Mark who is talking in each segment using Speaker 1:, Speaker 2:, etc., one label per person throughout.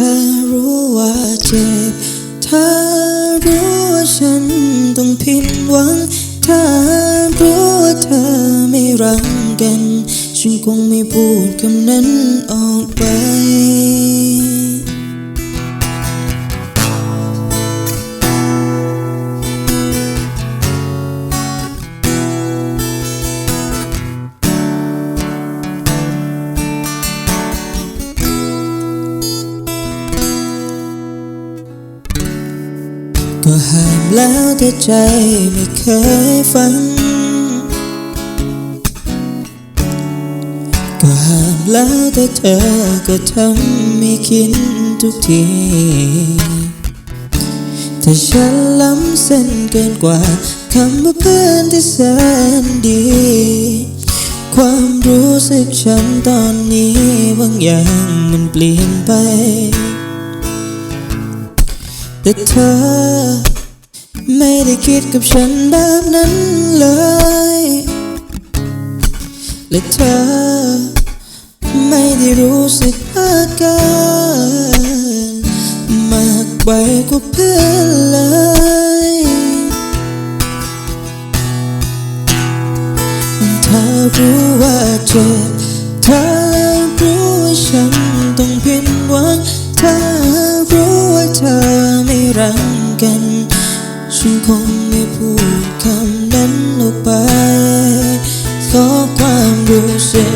Speaker 1: อรู้ว่าเจ็บ เธอรู้ว่าฉันต้องผิดหวัง เธอรู้ว่าเธอไม่รักกัน ฉันคงไม่พูดคำนั้นออกไป แล้วแต่ใจไม่เคยฟัง ก็ห้ามแล้วแต่เธอก็ทำไม่คิดทุกทีแต่ฉันล้ำเส้นเกินกว่าคำว่าเพื่อนที่แสนดี ความรู้สึกฉันตอนนี้บางอย่างมันเปลี่ยนไป แต่เธอ ไม่ได้คิดกับฉันแบบนั้นเลย และเธอ ไม่ได้รู้สึกอาการมากไปกว่าเพื่อนเลยเธอรู้ว่าเจ็บเธอรู้ว่าฉันต้องผิดหวังเธอรู้ว่าเธอไม่รักกัน ฉันคงไม่พูดคำนั้นออกไป ขอความรู้สึก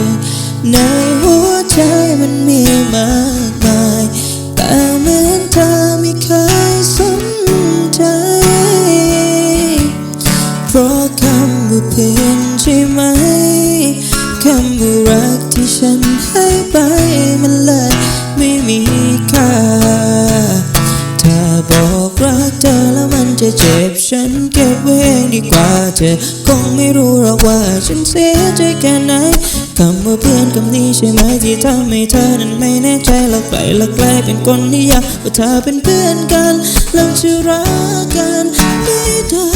Speaker 1: ในหัวใจมันมีมากมาย แต่เหมือนเธอไม่เคยสนใจ เพราะคำว่าเพื่อนใช่ไหม คำว่ารักที่ฉัน จะเจ็บฉันเก็บไว้เองดีกว่าเธอคงไม่รู้หรอกว่าฉันเสียใจแค่ไหนคำว่าเพื่อนคำนี้ใช่ไหมที่ทำให้เธอนั้นไม่แน่ใจและไกลละไกลเป็นคนที่อยากว่าเธอเป็นเพื่อนกันแล้วจะรักกันไม่ได้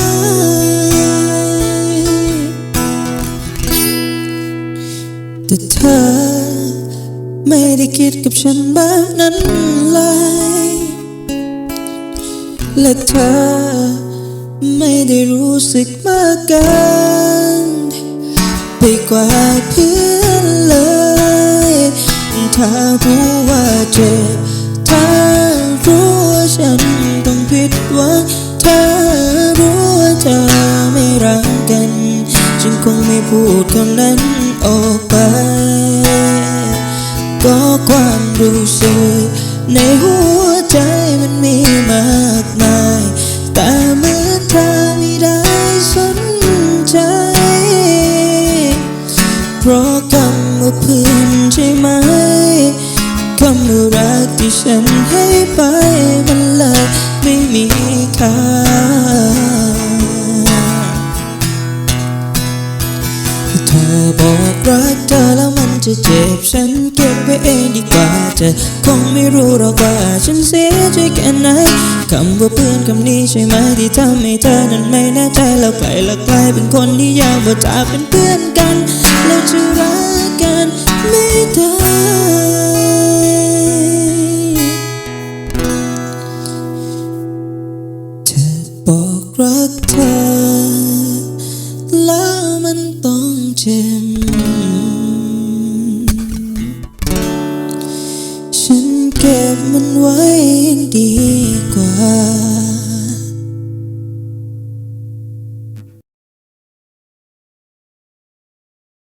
Speaker 1: แต่เธอไม่ได้คิดกับฉันแบบนั้นเลย และเธอ ไม่ได้รู้สึกมากกินไปกว่าเพื่อนเลย ถ้ารู้ว่าเจ็บถ้ารู้ว่าฉันต้องผิดหวังถ้ารู้ว่าเธอไม่รักกัน ฉันคงไม่พูดคำนั้นออกไป ก็ความรู้สึก ที่ฉันให้ไปมันเลยไม่มีค่า เธอบอกรักเธอแล้วมันจะเจ็บฉันเก็บไว้เองดีกว่าเธอคงไม่รู้หรอกว่าฉันเสียใจแค่ไหนคำว่าเพื่อนคำนี้ใช่ไหมที่ทำให้เธอนั้นไม่แน่ใจแล้วไกลแล้วกลายเป็นคนที่อยากว่าจะเป็นเพื่อนกัน แล้วจะรักกันไม่ได้ ฉันเก็บมันไว้